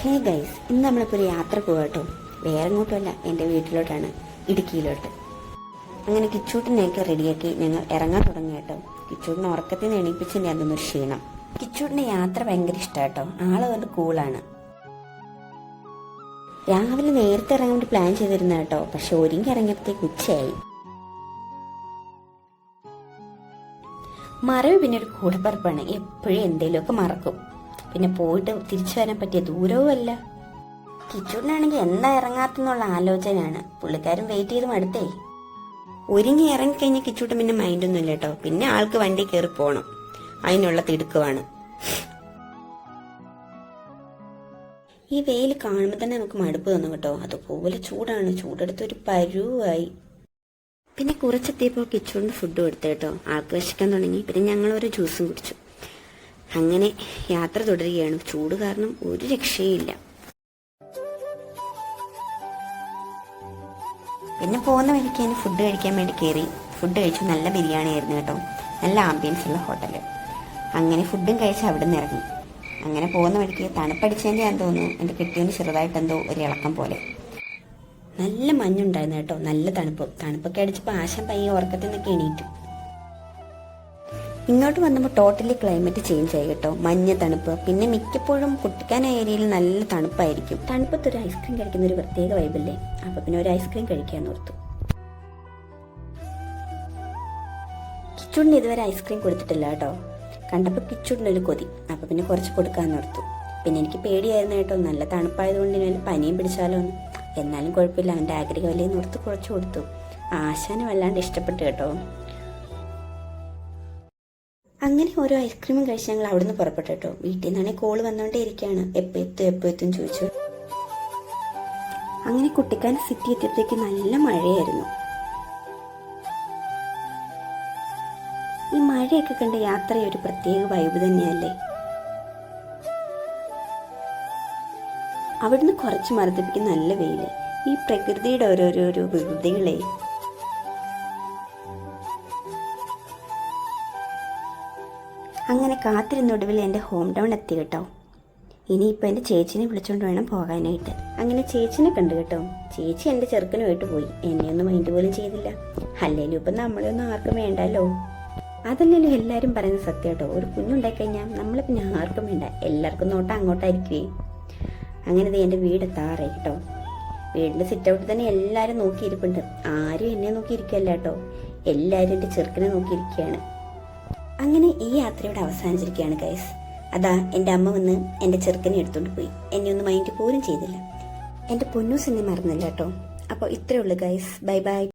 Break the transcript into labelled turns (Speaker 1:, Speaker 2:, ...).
Speaker 1: Hey guys ഇന്ന് നമ്മളിപ്പോൾ ഒരു യാത്ര പോകട്ടോ. കേട്ടോ വേറെ എങ്ങോട്ടുമല്ല എന്റെ വീട്ടിലോട്ടാണ് ഇടുക്കിയിലോട്ട്. അങ്ങനെ കിച്ചൂട്ടിനെയൊക്കെ റെഡിയാക്കി ഞങ്ങൾ ഇറങ്ങാൻ തുടങ്ങി കേട്ടോ. കിച്ചൂട്ടിനെ ഉറക്കത്തിൽ നിന്ന് എണീപ്പിച്ചിന്റെ അതൊന്നൊരു ക്ഷീണം. കിച്ചൂട്ടിന്റെ യാത്ര ഭയങ്കര ഇഷ്ടമാണ് കേട്ടോ ആൾ കൊണ്ട് കൂളാണ്. രാവിലെ നേരത്തെ ഇറങ്ങാൻ വേണ്ടി പ്ലാൻ ചെയ്തിരുന്ന കേട്ടോ. പക്ഷെ ഒരുങ്ങി ഇറങ്ങിയപ്പോഴത്തേക്ക് ഉച്ചയായി. മറവ് പിന്നെ ഒരു കൂടപ്പറപ്പാണ്. എപ്പോഴും എന്തെങ്കിലുമൊക്കെ മറക്കും. പിന്നെ പോയിട്ട് തിരിച്ചു വരാൻ പറ്റിയ ദൂരവും അല്ല. കിച്ചൂടിനാണെങ്കിൽ എന്താ ഇറങ്ങാത്തെന്നുള്ള ആലോചനയാണ്. പുള്ളിക്കാരൻ വെയിറ്റ് ചെയ്ത് മടുത്തേ. ഒരുങ്ങി ഇറങ്ങിക്കഴിഞ്ഞാൽ കിച്ചൂട്ട് പിന്നെ മൈൻഡൊന്നും ഇല്ല കേട്ടോ പിന്നെ ആൾക്ക് വണ്ടി കയറി പോണം. അതിനുള്ള തിടുക്കമാണ് ഈ വെയിൽ കാണുമ്പോൾ തന്നെ നമുക്ക് മടുപ്പ് തന്നു കേട്ടോ. അതുപോലെ ചൂടാണ്. ചൂടെടുത്ത് ഒരു പരുവായി. പിന്നെ കുറച്ചെത്തിയപ്പോൾ കിച്ചൂടിന് ഫുഡ് കൊടുത്തു കേട്ടോ. ആൾക്ക് വിശക്കാൻ തുടങ്ങി. പിന്നെ ഞങ്ങൾ ഒരു ജ്യൂസും കുടിച്ചു. അങ്ങനെ യാത്ര തുടരുകയാണ്. ചൂട് കാരണം ഒരു രക്ഷയില്ല പിന്നെ പോകുന്ന വഴിക്ക് തന്നെ ഫുഡ് കഴിക്കാൻ വേണ്ടി കയറി ഫുഡ് കഴിച്ചു നല്ല ബിരിയാണി ആയിരുന്നു കേട്ടോ. നല്ല ആംബിയൻസ് ഉള്ള ഹോട്ടൽ അങ്ങനെ ഫുഡും കഴിച്ച് അവിടെ നിന്ന് ഇറങ്ങി. അങ്ങനെ പോകുന്ന വഴിക്ക് തണുപ്പടിച്ചതിന്റെ ഞാൻ തോന്നുന്നു. എന്റെ കെട്ടിയതിന് ചെറുതായിട്ട് എന്തോ ഒരു ഇളക്കം പോലെ. നല്ല മഞ്ഞുണ്ടായിരുന്നു കേട്ടോ. നല്ല തണുപ്പ്. തണുപ്പൊക്കെ അടിച്ചപ്പോൾ ആശം പയ്യെ ഉറക്കത്തിൽ നിന്നൊക്കെ എണീറ്റു. ഇങ്ങോട്ട് വന്നപ്പോൾ ടോട്ടലി ക്ലൈമറ്റ് ചേഞ്ച് ആയി കേട്ടോ. മഞ്ഞ തണുപ്പ്. പിന്നെ മിക്കപ്പോഴും കുട്ടിക്കാന ഏരിയയിൽ നല്ല തണുപ്പായിരിക്കും. തണുപ്പത്ത് ഒരു ഐസ്ക്രീം കഴിക്കുന്ന ഒരു പ്രത്യേക വൈബല്ലേ അപ്പൊ പിന്നെ ഒരു ഐസ്ക്രീം കഴിക്കാൻ ഓർത്തു. കിച്ചുടിന് ഇതുവരെ ഐസ്ക്രീം കൊടുത്തിട്ടില്ല കേട്ടോ. കണ്ടപ്പോൾ കിച്ചുടിനൊരു കൊതി. അപ്പൊ പിന്നെ കുറച്ച് കൊടുക്കാൻ ഓർത്തു. പിന്നെ എനിക്ക് പേടിയായിരുന്നു കേട്ടോ. നല്ല തണുപ്പായതുകൊണ്ട് ഇനി പനിയും പിടിച്ചാലോ എന്നാലും കുഴപ്പമില്ല. അവന്റെ ആഗ്രഹമല്ലേ എന്ന് ഓർത്ത് കുറച്ച് കൊടുത്തു. ആശാനും വല്ലാണ്ട് ഇഷ്ടപ്പെട്ടു കേട്ടോ. അങ്ങനെ ഓരോ ഐസ്ക്രീമും കഴിച്ച് ഞങ്ങൾ അവിടുന്ന് പുറപ്പെട്ടു കേട്ടോ. വീട്ടിൽ നിന്നാണെങ്കിൽ കോൾ വന്നോണ്ടേ ഇരിക്കുകയാണ് എപ്പോ എത്തും എപ്പോ എത്തും ചോദിച്ചു. അങ്ങനെ കുട്ടിക്കാൻ സിറ്റി എത്തിയപ്പോഴേക്ക് നല്ല മഴയായിരുന്നു. ഈ മഴയൊക്കെ കണ്ട യാത്ര ഒരു പ്രത്യേക വൈബ് തന്നെയല്ലേ? അവിടുന്ന് കുറച്ച് മർദ്ദിപ്പിക്കുന്ന നല്ല വെയിൽ. ഈ പ്രകൃതിയുടെ ഓരോരോ വികൃതികളെ അങ്ങനെ കാത്തിരുന്നൊടുവിൽ എന്റെ ഹോം ടൗൺ എത്തി കേട്ടോ. ഇനിയിപ്പോൾ എന്റെ ചേച്ചിനെ വിളിച്ചുകൊണ്ട് വേണം പോകാനായിട്ട്. അങ്ങനെ ചേച്ചിനെ കണ്ടു കേട്ടോ. ചേച്ചി എന്റെ ചെറുക്കനുമായിട്ട് പോയി. എന്നെയൊന്നും മൈൻഡ് പോലും ചെയ്തില്ല. അല്ലേലും ഇപ്പം നമ്മളെയൊന്നും ആർക്കും വേണ്ടല്ലോ? അതല്ലല്ലോ എല്ലാവരും പറയുന്ന സത്യം കേട്ടോ. ഒരു കുഞ്ഞുണ്ടായി കഴിഞ്ഞാൽ നമ്മളെ പിന്നെ ആർക്കും വേണ്ട. എല്ലാവർക്കും നോട്ടം അങ്ങോട്ടായിരിക്കുവേ. അങ്ങനെ എന്റെ വീട് എത്താറായി കേട്ടോ. വീടിന്റെ സിറ്റൗട്ട് ഔട്ടിൽ തന്നെ എല്ലാവരും നോക്കിയിരിപ്പുണ്ട്. ആരും എന്നെ നോക്കിയിരിക്കുകയല്ല കേട്ടോ. എല്ലാവരും എന്റെ ചെറുക്കനെ നോക്കിയിരിക്കുകയാണ്. അങ്ങനെ ഈ യാത്രയുടെ അവസാനിച്ചിരിക്കുകയാണ് ഗൈസ് അതാ എന്റെ അമ്മ വന്ന് എന്റെ ചെറുക്കനെ എടുത്തുകൊണ്ട് പോയി. എന്നെ ഒന്ന് മൈൻഡ് പോലും ചെയ്തില്ല. എന്റെ പൊന്നൂസ് എന്നെ മറന്നില്ല കേട്ടോ. അപ്പോൾ ഇത്രയേ ഉള്ളൂ ഗൈസ് ബൈ ബൈ